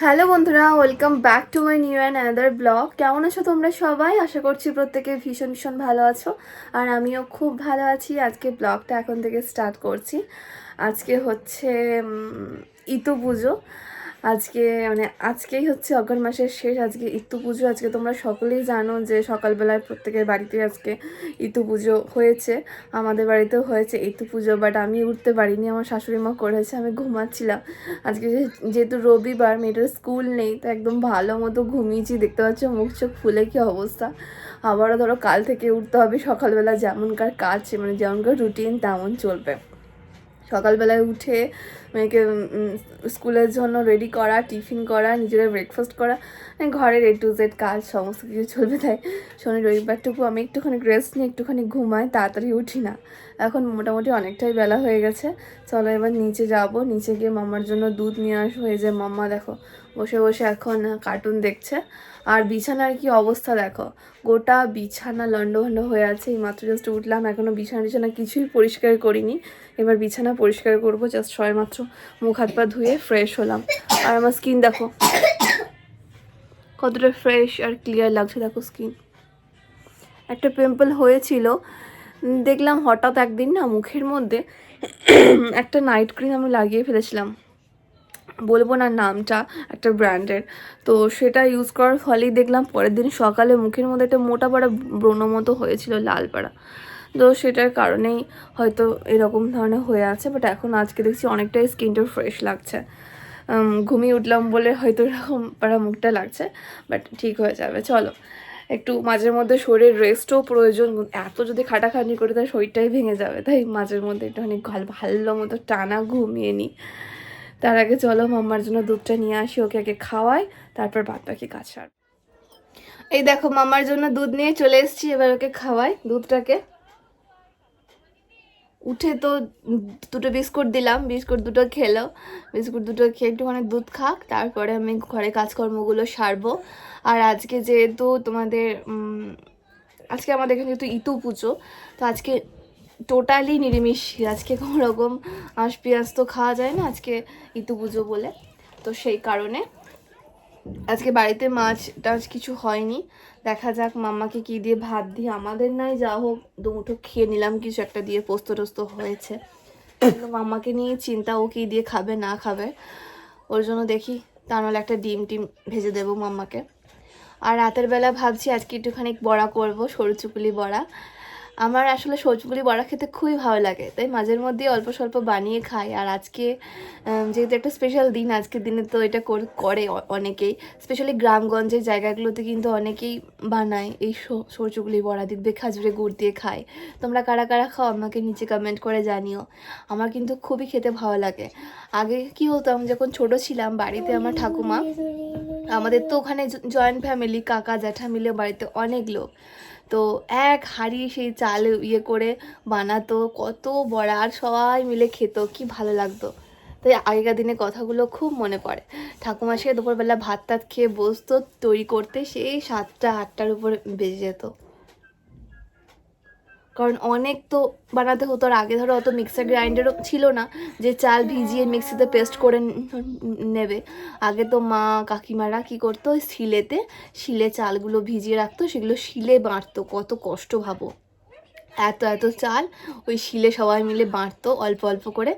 Hello বন্ধুরা, welcome back to my new and another vlog. কেমন আছো তোমরা সবাই? আশা করছি প্রত্যেকে ভীষণ ভীষণ ভালো আছো। আর আমিও খুব ভালো আছি। আজকে ব্লগটা এখন থেকে স্টার্ট করছি। আজকে হচ্ছে ইতু পুজো। আজকে মানে আজকেই হচ্ছে অগ্রহণ মাসের শেষ, আজকে ইতু পুজো। আজকে তোমরা সকলেই জানো যে সকালবেলায় প্রত্যেকের বাড়িতে আজকে ইতু পুজো হয়েছে। আমাদের বাড়িতেও হয়েছে ইতু পুজো বাট আমি উঠতে পারিনি। আমার শাশুড়ি মা করেছে, আমি ঘুমাচ্ছিলাম। আজকে যেহেতু রবিবার, মেয়েটার স্কুল নেই তো একদম ভালো মতো ঘুমিয়েছি। দেখতে পাচ্ছ মুখ চোখ ফুলে কী অবস্থা। আবারও ধরো কাল থেকে উঠতে হবে। সকালবেলা যেমনকার কাজ মানে যেমনকার রুটিন তেমন চলবে। সকালবেলায় উঠে মেয়েকে স্কুলের জন্য রেডি করা টিফিন করা, নিজেরা ব্রেকফাস্ট করা মানে ঘরের এ টু জেড কাজ, সমস্ত কিছু চলবে। তাই শনি, রবিবারটুকু আমি একটুখানি রেস্ট নিয়ে একটুখানি ঘুমাই, তাড়াতাড়ি উঠি না। এখন মোটামুটি অনেকটাই বেলা হয়ে গেছে। চলো এবার নিচে যাব। নিচে গিয়ে মামার জন্য দুধ নিয়ে আসব। এই যে মাম্মা দেখো বসে বসে এখন কার্টুন দেখছে। আর বিছানার কি অবস্থা দেখো? গোটা বিছানা লন্ডভন্ড হয়ে আছে, এই মাত্র জাস্ট উঠলাম এখনও বিছানা টিছানা কিছুই পরিষ্কার করিনি। এবার বিছানা পরিষ্কার করব জাস্ট সবাই মাত্র মুখ হাত পা ধুয়ে ফ্রেশ হলাম। আর আমার স্কিন দেখো, কতটা ফ্রেশ আর ক্লিয়ার লাগছে দেখো স্কিন একটা পিম্পল হয়েছিল, দেখলাম হঠাৎ একদিন না মুখের মধ্যে একটা নাইট ক্রিম আমি লাগিয়ে ফেলেছিলাম। বলব না নামটা, একটা ব্র্যান্ডের তো সেটা ইউজ করার ফলেই দেখলাম পরের দিন সকালে মুখের মধ্যে একটা মোটা পাড়া ব্রণ মতো হয়েছিল, লাল পাড়া। তো সেটার কারণেই হয়তো এরকম ধরনের হয়ে আছে বাট এখন আজকে দেখছি অনেকটাই স্কিনটা ফ্রেশ লাগছে। ঘুমিয়ে উঠলাম বলে হয়তো এরকম পাড়া মুখটা লাগছে বাট ঠিক হয়ে যাবে। চলো, একটু মাঝের মধ্যে শরীরের রেস্টও প্রয়োজন। এত যদি খাটাখাটনি করে তার শরীরটাই ভেঙে যাবে। তাই মাঝের মধ্যে একটুখানি ভালো ভালো মতো টানা ঘুমিয়ে নিই। তার আগে চলো মাম্মার জন্য দুধটা নিয়ে আসি, ওকে আগে খাওয়াই, তারপর বাদ বাকি কাজ সার। এই দেখো, মাম্মার জন্য দুধ নিয়ে চলে এসেছি, এবার ওকে খাওয়াই দুধটাকে। উঠে তো দুটো বিস্কুট দিলাম, বিস্কুট দুটো খেলো, বিস্কুট দুটো খেয়ে একটুখানি দুধ খাক, তারপরে আমি ঘরে কাজকর্মগুলো সারবো। আর আজকে যেহেতু তোমাদের আজকে আমাদের এখানে যেহেতু ইতু পুজো, তো আজকে টোটালি নিরামিষ। আজকে কোনো রকম আঁশ পেঁয়াজ তো খাওয়া যায় না, আজকে ইতু পুজো বলে। তো সেই কারণে আজকে বাড়িতে মাছ টাছ কিছু হয়নি। দেখা যাক মাম্মাকে কি দিয়ে ভাত দিয়ে আমাদের নাই, যা হোক দুমুঠো খেয়ে নিলাম, কিছু একটা দিয়ে পোস্ত টোস্ত হয়েছে। মাম্মাকে নিয়ে চিন্তা ও কি দিয়ে খাবে, না খাবে, ওর জন্য দেখি। তা নাহলে একটা ডিম টিম ভেজে দেবো মাম্মাকে। আর রাতের বেলা ভাবছি আজকে একটুখানি বড়া করব, সরু চুকুলি বড়া। আমার আসলে সরচুপুলি বড়া খেতে খুবই ভালো লাগে। তাই মাঝের মধ্যেই অল্প স্বল্প বানিয়ে খাই। আর আজকে যেহেতু একটা স্পেশাল দিন, আজকের দিনে তো এটা করে অনেকেই। স্পেশালি গ্রামগঞ্জের জায়গাগুলোতে কিন্তু অনেকেই বানায় এই স- সরচুগুলি বড়া। দেখবে খাজুরে গুড় দিয়ে খায়। তোমরা কারা কারা খাও আমাকে নিচে কমেন্ট করে জানিও। আমার কিন্তু খুবই খেতে ভালো লাগে। আগে কি হতো আমি যখন ছোট ছিলাম বাড়িতে আমার ঠাকুমা, আমাদের তো ওখানে জয়েন্ট ফ্যামিলি কাকা, জ্যাঠা মিলে বাড়িতে অনেক লোক। তো এক হাঁড়ি সেই চাল ইয়ে করে বানাতো, কত বড়া, আর সবাই মিলে খেত, কি ভালো লাগতো। তাই আগেকার দিনে কথাগুলো খুব মনে পড়ে। ঠাকুমা সে দুপুরবেলা ভাত টাত খেয়ে বসতো, তৈরি করতে সেই সাতটা, আটটার উপর বেজে যেত। কারণ অনেক তো বানাতে হতো, আর আগে ধরো অত মিক্সার গ্রাইন্ডারও ছিল না যে চাল ভিজিয়ে মিক্সিতে পেস্ট করে নেবে। আগে তো মা কাকিমারা কি করতো শিলেতে শিলে চালগুলো ভিজিয়ে রাখতো, সেগুলো শিলে বাঁটতো, কত কষ্ট ভাবো। এত এত চাল। ওই শিলে সবাই মিলে বাঁটতো, অল্প অল্প করে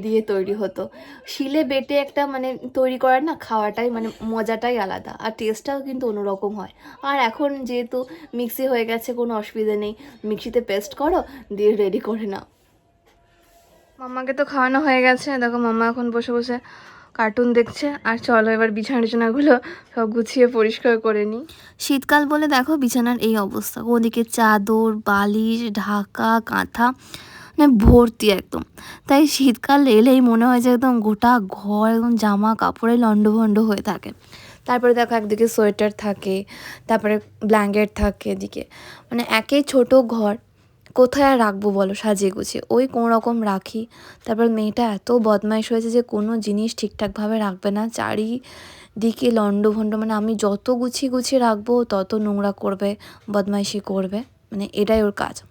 দিয়ে তৈরি হতো। শিলে বেটে একটা মানে তৈরি করার না খাওয়াটাই মানে মজাটাই আলাদা। আর টেস্টটাও কিন্তু অন্যরকম হয়। আর এখন যেহেতু মিক্সি হয়ে গেছে, কোনো অসুবিধা নেই। মিক্সিতে পেস্ট করো, দিয়ে রেডি করে নাও। মামাকে তো খাওয়ানো হয়ে গেছে। দেখো মামা এখন বসে বসে কার্টুন দেখছে। আর চলো এবার বিছানা টিছানাগুলো সব গুছিয়ে পরিষ্কার করে নিই। শীতকাল বলে দেখো বিছানার এই অবস্থা। ওদিকে চাদর, বালিশ, ঢাকা, কাঁথা মানে ভর্তি একদম। তাই শীতকাল এলেই মনে হয় যে একদম গোটা ঘর, একদম জামা কাপড়ে লন্ডভন্ড হয়ে থাকে। তারপরে দেখো একদিকে সোয়েটার থাকে, তারপরে ব্ল্যাঙ্কেট থাকে এদিকে। মানে একে ছোট ঘর কোথায় আর রাখব বলো? সাজিয়ে গুছিয়ে। ওই কোনো রকম রাখি। তারপর মেয়েটা এত বদমাইশ হয়েছে যে কোনো জিনিস ঠিকঠাকভাবে রাখবে না। চারি চারিদিকে লন্ডভন্ড মানে আমি যত গুছিয়ে গুছিয়ে রাখব, তত নোংরা করবে, বদমাইশি করবে। মানে এটাই ওর কাজ।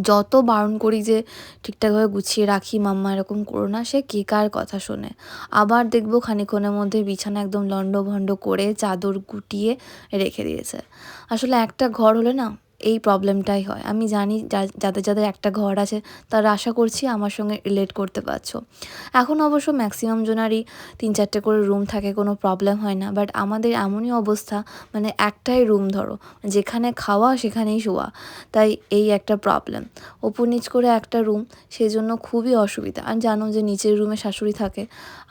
যত বারণ করি যে ঠিকঠাকভাবে গুছিয়ে রাখি, মাম্মা এরকম করো না, সে কে কার কথা শোনে? আবার দেখব খানিক্ষণের মধ্যে বিছানা একদম লণ্ডভণ্ড করে চাদর গুটিয়ে রেখে দিয়েছে। আসলে একটা ঘর হলে না এই প্রবলেমটাই হয়। আমি জানি যাদের যাদের একটা ঘর আছে, তারা আশা করছি আমার সঙ্গে রিলেট করতে পারছ। এখন অবশ্য ম্যাক্সিমাম জনারই তিন চারটে করে রুম থাকে, কোনো প্রবলেম হয় না। বাট আমাদের এমনই অবস্থা মানে একটাই রুম ধরো, যেখানে খাওয়া, সেখানেই শোয়া। তাই এই একটা প্রবলেম ওপর নিচ করে একটা রুম সেই জন্য খুবই অসুবিধা। আর জানো যে নিচের রুমে শাশুড়ি থাকে,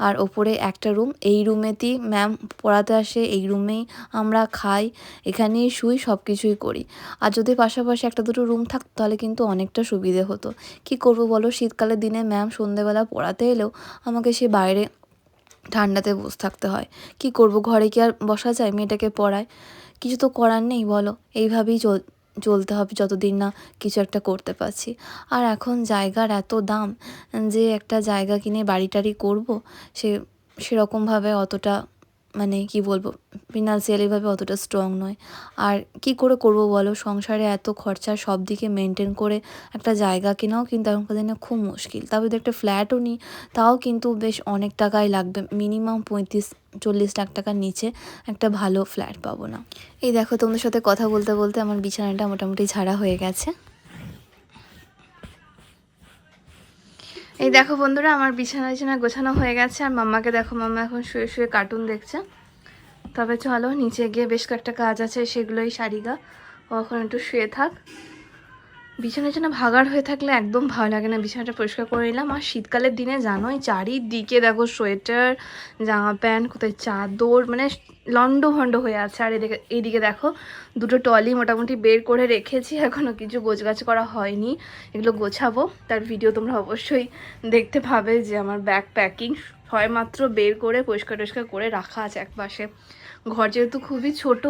আর ওপরে একটা রুম এই রুমেতেই ম্যাম পড়াতে আসে, এই রুমেই আমরা খাই, এখানেই শুই সব কিছুই করি। আর যদি পাশাপাশি একটা দুটো রুম থাকতো, তাহলে কিন্তু অনেকটা সুবিধে হতো। কি করব বলো? শীতকালের দিনে ম্যাম সন্ধেবেলা পড়াতে এলেও আমাকে সে বাইরে ঠান্ডাতে বসে থাকতে হয়। কি করব? ঘরে কি আর বসা যায়? মেয়েটাকে পড়ায়। কিছু তো করার নেই বলো। এইভাবেই চল, চলতে হবে যতদিন না কিছু একটা করতে পারছি। আর এখন জায়গার এত দাম যে একটা জায়গা কিনে বাড়ি টাড়ি করব, সে, সেরকমভাবে অতটা মানে কি বলব ফিনান্সিয়ালিভাবে অতটা স্ট্রং নয়। আর কি করে করব বলো, সংসারে এত খরচা, সব দিকে মেনটেন করে একটা জায়গা কেনাও কিন্তু এখনকার দিনে খুব মুশকিল। তবে যদি একটা ফ্ল্যাটও নিই তাও কিন্তু বেশ অনেক টাকাই লাগবে। মিনিমাম পঁয়ত্রিশ, চল্লিশ লাখ টাকার নিচে একটা ভালো ফ্ল্যাট পাবো না। এই দেখো, তোমাদের সাথে কথা বলতে বলতে আমার বিছানাটা মোটামুটি ঝাড়া হয়ে গেছে। এই দেখো বন্ধুরা, আমার বিছানা বিছানা গোছানো হয়ে গেছে, আর মাম্মাকে দেখো, মাম্মা এখন শুয়ে শুয়ে কার্টুন দেখছে। তবে চলো, নিচে গিয়ে বেশ কয়েকটা কাজ আছে, সেগুলোই সারিগা ও এখন একটু শুয়ে থাক। বিছানা বিছানা ভাগার হয়ে থাকলে একদম ভালো লাগে না। বিছানাটা পরিষ্কার করে নিলাম। আর শীতকালের দিনে জানোই, চারিদিকে দেখো সোয়েটার, জামা প্যান্ট, কোথায় চাদর মানে লন্ড ভন্ড হয়ে আছে। আর এদিকে এইদিকে দেখো, দুটো টলি মোটামুটি বের করে রেখেছি। এখনও কিছু গোছগাছ করা হয়নি। এগুলো গোছাবো। তার ভিডিও তোমরা অবশ্যই দেখতে পাবে যে আমার ব্যাগ প্যাকিং হয় মাত্র বের করে পরিষ্কার টরিষ্কার করে রাখা আছে একপাশে ঘর যেহেতু খুবই ছোট,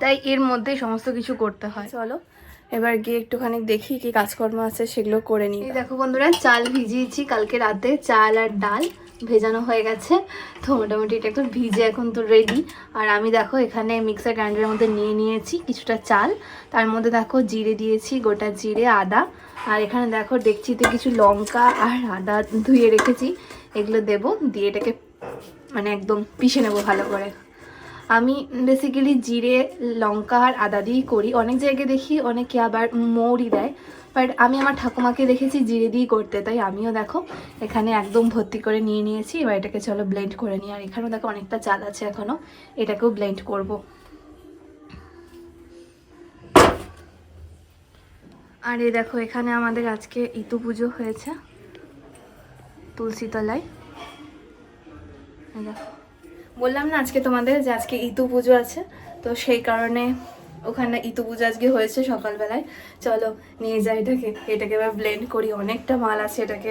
তাই এর মধ্যেই সমস্ত কিছু করতে হয়। চলো এবার গিয়ে একটুখানি দেখি কি কাজকর্ম আছে, সেগুলো করে নিই। দেখো বন্ধুরা, চাল ভিজিয়েছি কালকে রাতে, চাল আর ডাল ভেজানো হয়ে গেছে। তো মোটামুটি এটা একটু ভিজে এখন তো রেডি আর আমি দেখো এখানে মিক্সার গ্রাইন্ডারের মধ্যে নিয়ে নিয়েছি কিছুটা চাল। তার মধ্যে দেখো জিরে দিয়েছি, গোটা জিরে, আদা। আর এখানে দেখো দেখছিতে কিছু লঙ্কা আর আদা ধুয়ে রেখেছি। এগুলো দেবো, দিয়ে এটাকে মানে একদম পিষে নেব ভালো করে। আমি বেসিক্যালি জিরে, লঙ্কা আর আদা দিয়েই করি। অনেক জায়গায় দেখি, অনেকে আবার মৌরি দেয়। বাট আমি আমার ঠাকুমাকে দেখেছি, জিরে দিয়েই করতে। তাই আমিও দেখো, এখানে একদম ভর্তি করে নিয়ে নিয়েছি। এবার এটাকে চলো ব্লেন্ড করে নিই। আর এখানেও দেখো অনেকটা চাল আছে এখনও এটাকেও ব্লেন্ড করব। আর এই দেখো, এখানে আমাদের আজকে ইতু পুজো হয়েছে। তুলসী তলায়। দেখো। বললাম না আজকে তোমাদের যে আজকে ইতু পুজো আছে, তো সেই কারণে ওখানে ইতু পুজো আজকে হয়েছে সকালবেলায়। চলো, নিয়ে যাই এটাকে। এটাকে এবার ব্লেন্ড করি। অনেকটা মাল আছে এটাকে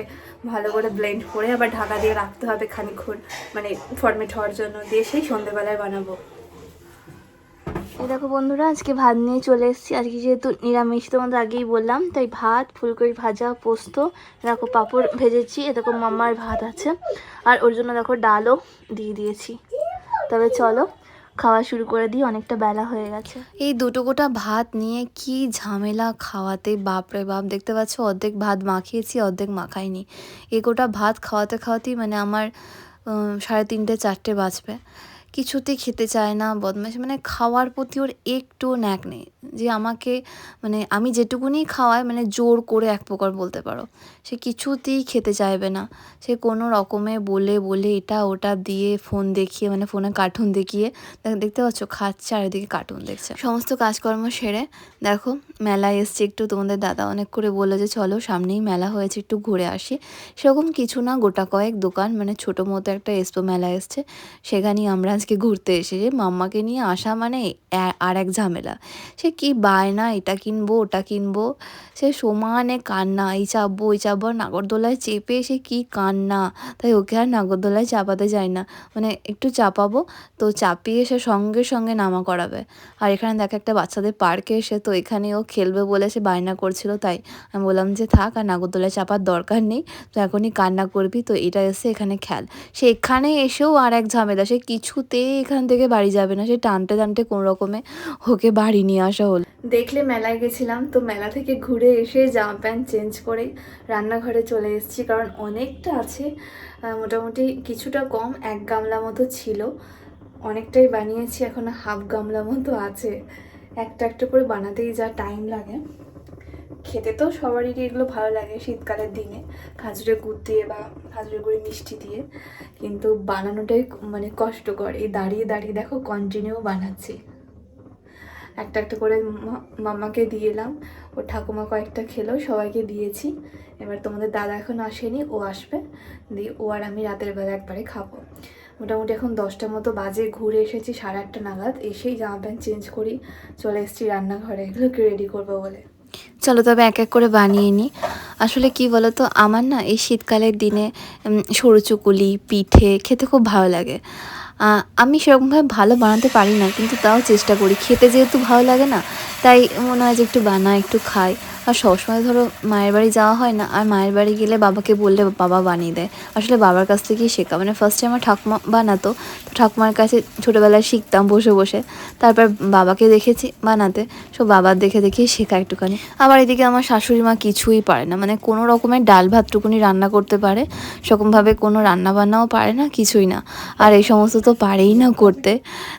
ভালো করে ব্লেন্ড করে আবার ঢাকা দিয়ে রাখতে হবে খানিক্ষণ মানে ফর্মেট হওয়ার জন্য। দিয়ে সেই সন্ধ্যেবেলায় বানাবো। দেখো বন্ধুরা, আজকে ভাত নিয়ে চলে এসেছি। আজকে যেহেতু নিরামিষ, তোমাদের আগেই বললাম, তাই ভাত, ফুলকপি ভাজা, পোস্ত, দেখো পাঁপড় ভেজেছি। এ দেখো মাম্মার ভাত আছে, আর ওর জন্য দেখো ডালও দিয়ে দিয়েছি। তবে চলো, খাওয়া শুরু করে দিই, অনেকটা বেলা হয়ে গেছে। এই দুটো গোটা ভাত নিয়ে কি ঝামেলা খাওয়াতে বাপরে বাপ, দেখতে পাচ্ছ? অর্ধেক ভাত মাখিয়েছি, অর্ধেক মাখাইনি। এ গোটা ভাত খাওয়াতে খাওয়াতেই মানে আমার সাড়ে তিনটে, চারটে বাজবে। কিছুতেই খেতে চায় না, বদমাইশ। মানে খাওয়ার প্রতি ওর একটু ন্যাক নেই। যে আমাকে মানে আমি যেটুকুনি খাওয়াই মানে জোর করে এক প্রকার বলতে পারো। সে কিছুতেই খেতে চাইবে না। সে কোনো রকমে বলে বলে এটা, ওটা দিয়ে ফোন দেখিয়ে মানে ফোনে কার্টুন দেখিয়ে, দেখ- দেখতে পাচ্ছ? খাচ্ছে আর এদিকে কার্টুন দেখছে। সমস্ত কাজকর্ম সেরে দেখো, মেলায় এসছে একটু। তোমাদের দাদা অনেক করে বলল যে, চলো সামনেই মেলা হয়েছে, একটু ঘুরে আসি। সেরকম কিছু না, গোটা কয়েক দোকান মানে ছোটো মতো একটা এসপো মেলা এসছে। সেখানেই আমরা আজকে ঘুরতে এসেছি মাম্মাকে নিয়ে আসা মানে আর এক ঝামেলা। সে কি বায়না, এটা কিনবো, ওটা কিনবো? সে সমানে কান্না, এই চাপবো, ওই চাপবো নাগরদোলায় চেপে সে কি কান্না? তাই ওকে আর নাগরদোলায় চাপাতে যায় না। মানে একটু চাপাবো, তো চাপিয়ে সে সঙ্গে সঙ্গে নামা করাবে। আর এখানে দেখ একটা বাচ্চাদের পার্কে এসে তো এখানে ও খেলবে বলে সে বায়না করছিল, তাই আমি বললাম যে থাক, আর নাগরদোলায় চাপার দরকার নেই তো এখনই কান্না করবি, তো এটা এসে এখানে খেল সে এখানে এসেও আর এক ঝামেলা, সে কিছুতে এখান থেকে বাড়ি যাবে না সে টানতে টানতে কোনো রকমে ওকে বাড়ি নিয়ে আসা হলো। দেখলে মেলায় গেছিলাম, তো মেলা থেকে ঘুরে এসে জামা প্যান্ট চেঞ্জ করে রান্নাঘরে চলে এসেছি, কারণ অনেকটা আছে মোটামুটি কিছুটা কম, এক গামলা মতো ছিল। অনেকটাই বানিয়েছি, এখন হাফ গামলা মতো আছে। একটা একটা করে বানাতেই যা টাইম লাগে। খেতে তো সবারই এগুলো ভালো লাগে শীতকালের দিনে, খাজুরের গুড় দিয়ে বা খাজুরের গুড়ি মিষ্টি দিয়ে। কিন্তু বানানোটাই মানে কষ্টকর। এই দাঁড়িয়ে দাঁড়িয়ে দেখো কন্টিনিউ বানাচ্ছি। একটা একটা করে মামাকে দিয়ে এলাম। ও ঠাকুমা কয়েকটা খেলো, সবাইকে দিয়েছি। এবার তোমাদের দাদা এখন আসেনি, ও আসবে। দিয়ে ও আর আমি রাতের বেলা একবারে খাব। মোটামুটি এখন দশটার মতো বাজে, ঘুরে এসেছি সাড়ে আটটা নাগাদ। এসেই জামা প্যান্ট চেঞ্জ করি, চলে এসেছি রান্নাঘরে। এগুলোকে রেডি করব বলে। চলো তবে এক এক করে বানিয়ে নিই। আসলে কি বলো তো আমার না এই শীতকালের দিনে সরু চুকুলি, পিঠে খেতে খুব ভালো লাগে। আমি সেরকমভাবে ভালো বানাতে পারি না, কিন্তু তাও চেষ্টা করি। খেতে যেহেতু ভালো লাগে না তাই মনে হয় যে একটু বানাই একটু খাই। আর সবসময় ধরো মায়ের বাড়ি যাওয়া হয় না, আর মায়ের বাড়ি গেলে বাবাকে বললে বাবা বানিয়ে দেয়। আসলে বাবার কাছ থেকেই শেখা। মানে ফার্স্টে আমার ঠাকুমা বানাতো, তো ঠাকুমার কাছে ছোটোবেলায় শিখতাম বসে বসে। তারপর বাবাকে দেখেছি বানাতে সব বাবার দেখে দেখেই শেখা একটুখানি। আবার এদিকে আমার শাশুড়ি মা কিছুই পারে না। মানে কোনো রকমের ডাল ভাতটুকুনি রান্না করতে পারে, সেরকমভাবে কোনো রান্না বান্নাও পারে না, কিছুই না। আর এই সমস্ত তো পারেই না করতে।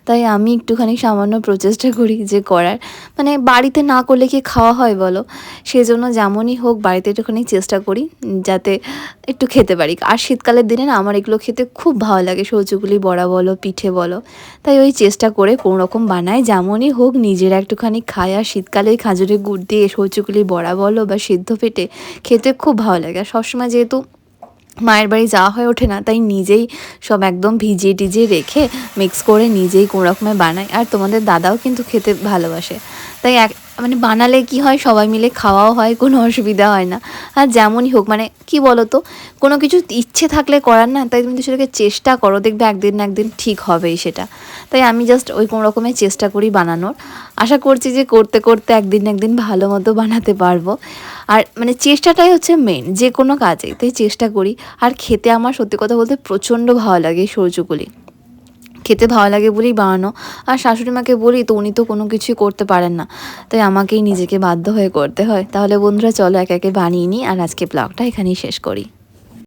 তাই আমি একটুখানি সামান্য প্রচেষ্টা করি যে করার। মানে বাড়িতে না করলে কি খাওয়া হয় বলো? সেজন্য যেমনই হোক বাড়িতে একটুখানি চেষ্টা করি, যাতে একটু খেতে পারি। আর শীতকালের দিনে না আমার এগুলো খেতে খুব ভালো লাগে। সৌচুগুলি বড়া বলো, পিঠে বলো। তাই ওই চেষ্টা করে কোনো রকম বানাই। যেমনই হোক নিজেরা একটুখানি খাই। আর শীতকালে ওই খাজুরের গুড় দিয়ে সৌচুগুলি বড়া বলো বা সিদ্ধ পেটে খেতে খুব ভালো লাগে। আর সবসময় যেহেতু মায়ের বাড়ি যাওয়া হয়ে ওঠে না, তাই নিজেই সব একদম ভিজিয়ে টিজিয়ে রেখে মিক্স করে নিজেই কোনো রকমে বানাই। আর তোমাদের দাদাও কিন্তু খেতে ভালোবাসে। তাই মানে বানালে কি হয়? সবাই মিলে খাওয়াও হয়, কোনো অসুবিধা হয় না। আর যেমনই হোক মানে কি বলো তো কোনো কিছু ইচ্ছে থাকলে করার না, তাই তুমি সেটাকে চেষ্টা করো, দেখবে একদিন না একদিন ঠিক হবেই সেটা। তাই আমি জাস্ট ওই কোনো রকমের চেষ্টা করি বানানোর। আশা করছি যে করতে করতে একদিন না একদিন ভালো মতো বানাতে পারব। আর মানে চেষ্টাটাই হচ্ছে মেন যে কোনো কাজে তাই চেষ্টা করি। আর খেতে আমার সত্যি কথা বলতে প্রচণ্ড ভালো লাগে এই সরজুগুলি খেতে ভালো লাগে বলেই বানানো। আর শাশুড়ি মাকে বলি, তো উনি তো কোনো কিছুই করতে পারেন না। তাই আমাকেই নিজেকে বাধ্য হয়ে করতে হয়। তাহলে বন্ধুরা, চলো এক একে বানিয়ে নিই। আর আজকে ব্লগটা এখানেই শেষ করি।